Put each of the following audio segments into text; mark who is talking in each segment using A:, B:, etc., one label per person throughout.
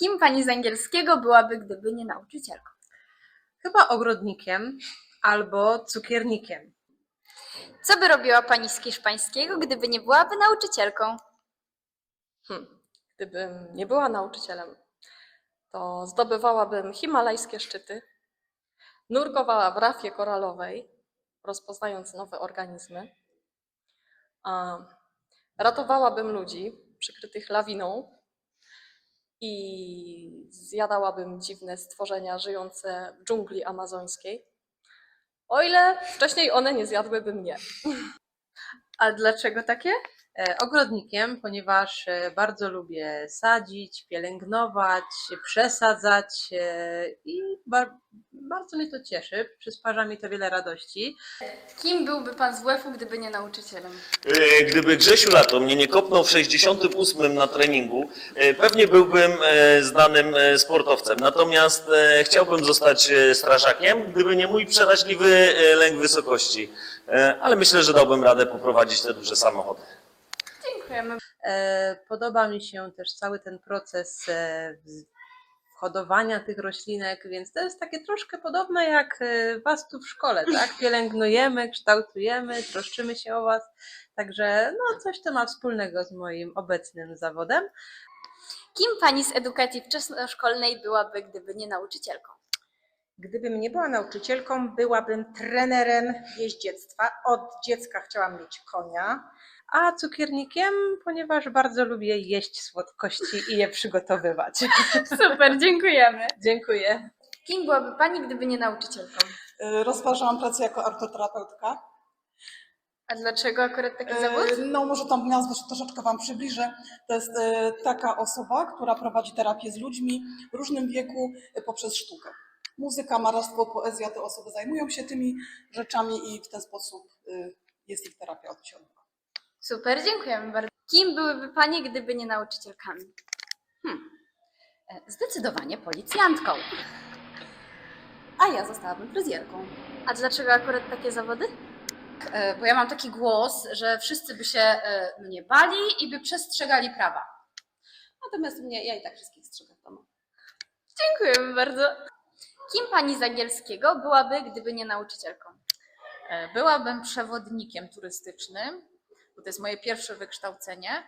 A: Kim pani z angielskiego byłaby, gdyby nie nauczycielką?
B: Chyba ogrodnikiem albo cukiernikiem.
A: Co by robiła pani z hiszpańskiego, gdyby nie byłaby nauczycielką?
C: Hmm. Gdybym nie była nauczycielem, to zdobywałabym himalajskie szczyty, nurkowała w rafie koralowej, rozpoznając nowe organizmy, ratowałabym ludzi przykrytych lawiną i zjadałabym dziwne stworzenia żyjące w dżungli amazońskiej, o ile wcześniej one nie zjadłyby mnie.
A: A dlaczego takie?
B: E, Ogrodnikiem, ponieważ e, bardzo lubię sadzić, pielęgnować, przesadzać e, i bardzo mnie to cieszy. Przysparza mi to wiele radości.
A: Kim byłby pan z WF-u, gdyby nie nauczycielem?
D: E, Gdyby Grzesiu Lato mnie nie kopnął w 68 na treningu, e, pewnie byłbym e, znanym e, sportowcem. Natomiast e, chciałbym zostać e, strażakiem, gdyby nie mój przeraźliwy e, lęk wysokości. E, Ale myślę, że dałbym radę poprowadzić te duże samochody.
A: Dziękujemy.
B: E, Podoba mi się też cały ten proces e, hodowania tych roślinek, więc to jest takie troszkę podobne jak e, was tu w szkole, tak? Pielęgnujemy, kształtujemy, troszczymy się o was, także no coś to ma wspólnego z moim obecnym zawodem.
A: Kim pani z edukacji wczesnoszkolnej byłaby, gdyby nie nauczycielką?
E: Gdybym nie była nauczycielką, byłabym trenerem jeździectwa. Od dziecka chciałam mieć konia.
B: A cukiernikiem, ponieważ bardzo lubię jeść słodkości i je przygotowywać.
A: Super, dziękujemy.
B: Dziękuję.
A: Kim byłaby pani, gdyby nie nauczycielką?
F: Y, Rozważałam pracę jako ortoterapeutka.
A: A dlaczego akurat taki
F: Y,
A: zawód?
F: No może tą nazwę troszeczkę Wam przybliżę. To jest y, taka osoba, która prowadzi terapię z ludźmi w różnym wieku poprzez sztukę. Muzyka, malarstwo, poezja, te osoby zajmują się tymi rzeczami i w ten sposób jest ich terapia odciągowa.
A: Super, dziękujemy bardzo. Kim byłyby panie, gdyby nie nauczycielkami?
G: E, Zdecydowanie policjantką. A ja zostałabym fryzjerką.
A: A dlaczego akurat takie zawody?
G: E, Bo ja mam taki głos, że wszyscy by się e, mnie bali i by przestrzegali prawa. Natomiast mnie, ja i tak wszystkich strzegę w domu.
A: Dziękujemy bardzo. Kim pani z angielskiego byłaby, gdyby nie nauczycielką?
H: Byłabym przewodnikiem turystycznym, bo to jest moje pierwsze wykształcenie.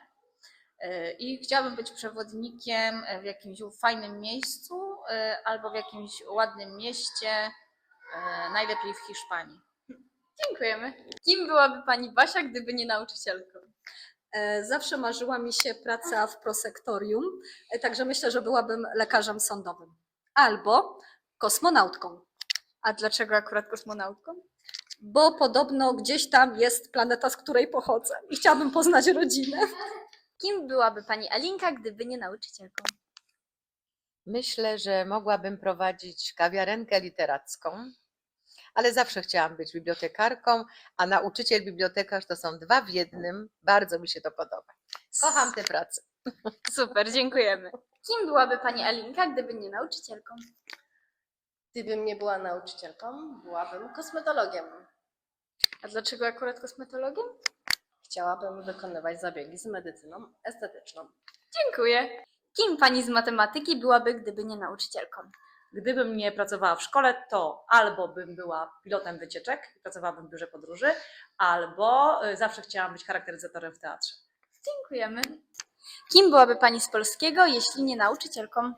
H: E, I chciałabym być przewodnikiem w jakimś fajnym miejscu e, albo w jakimś ładnym mieście, e, najlepiej w Hiszpanii.
A: Dziękujemy. Kim byłaby pani Basia, gdyby nie nauczycielką?
I: Zawsze marzyła mi się praca w prosektorium, także myślę, że byłabym lekarzem sądowym albo kosmonautką,
A: A dlaczego akurat kosmonautką?
I: Bo podobno gdzieś tam jest planeta, z której pochodzę i chciałabym poznać rodzinę.
A: Kim byłaby pani Alinka, gdyby nie nauczycielką?
J: Myślę, że mogłabym prowadzić kawiarenkę literacką, ale zawsze chciałam być bibliotekarką, a nauczyciel, bibliotekarz to są dwa w jednym. Bardzo mi się to podoba. Kocham tę pracę.
A: Super, dziękujemy. Kim byłaby pani Alinka, gdyby nie nauczycielką?
C: Gdybym nie była nauczycielką, byłabym kosmetologiem.
A: A dlaczego akurat kosmetologiem?
C: Chciałabym wykonywać zabiegi z medycyną estetyczną.
A: Dziękuję. Kim pani z matematyki byłaby, gdyby nie nauczycielką?
K: Gdybym nie pracowała w szkole, to albo bym była pilotem wycieczek i pracowałabym w biurze podróży, albo y, zawsze chciałam być charakteryzatorem w teatrze.
A: Dziękujemy. Kim byłaby pani z polskiego, jeśli nie nauczycielką?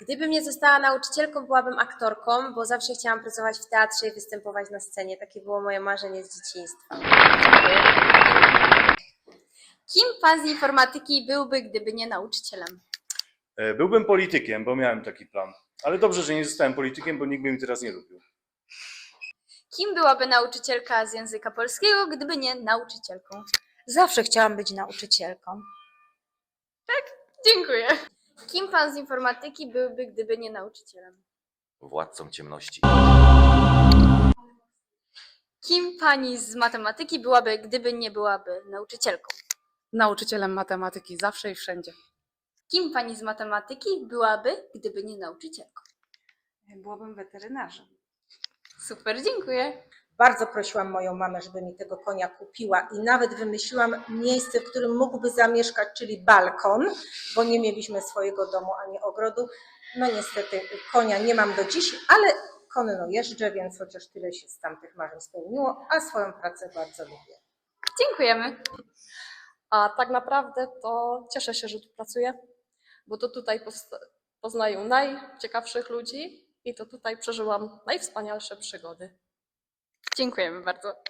L: Gdybym nie została nauczycielką, byłabym aktorką, bo zawsze chciałam pracować w teatrze i występować na scenie. Takie było moje marzenie z dzieciństwa.
A: Kim pan z informatyki byłby, gdyby nie nauczycielem?
M: E, Byłbym politykiem, bo miałem taki plan. Ale dobrze, że nie zostałem politykiem, bo nikt by mi teraz nie lubił.
A: Kim byłaby nauczycielka z języka polskiego, gdyby nie nauczycielką?
I: Zawsze chciałam być nauczycielką.
A: Dziękuję. Kim pan z informatyki byłby, gdyby nie nauczycielem?
D: Władcą ciemności.
A: Kim pani z matematyki byłaby, gdyby nie byłaby nauczycielką?
H: Nauczycielem matematyki zawsze i wszędzie.
A: Kim pani z matematyki byłaby, gdyby nie nauczycielką?
H: Byłabym weterynarzem.
A: Super, dziękuję.
E: Bardzo prosiłam moją mamę, żeby mi tego konia kupiła i nawet wymyśliłam miejsce, w którym mógłby zamieszkać, czyli balkon, bo nie mieliśmy swojego domu ani ogrodu. No niestety konia nie mam do dziś, ale konno jeżdżę, więc chociaż tyle się z tamtych marzeń spełniło, a swoją pracę bardzo lubię.
A: Dziękujemy.
C: A tak naprawdę to cieszę się, że tu pracuję, bo to tutaj poznaję najciekawszych ludzi i to tutaj przeżyłam najwspanialsze przygody.
A: Dziękujemy bardzo.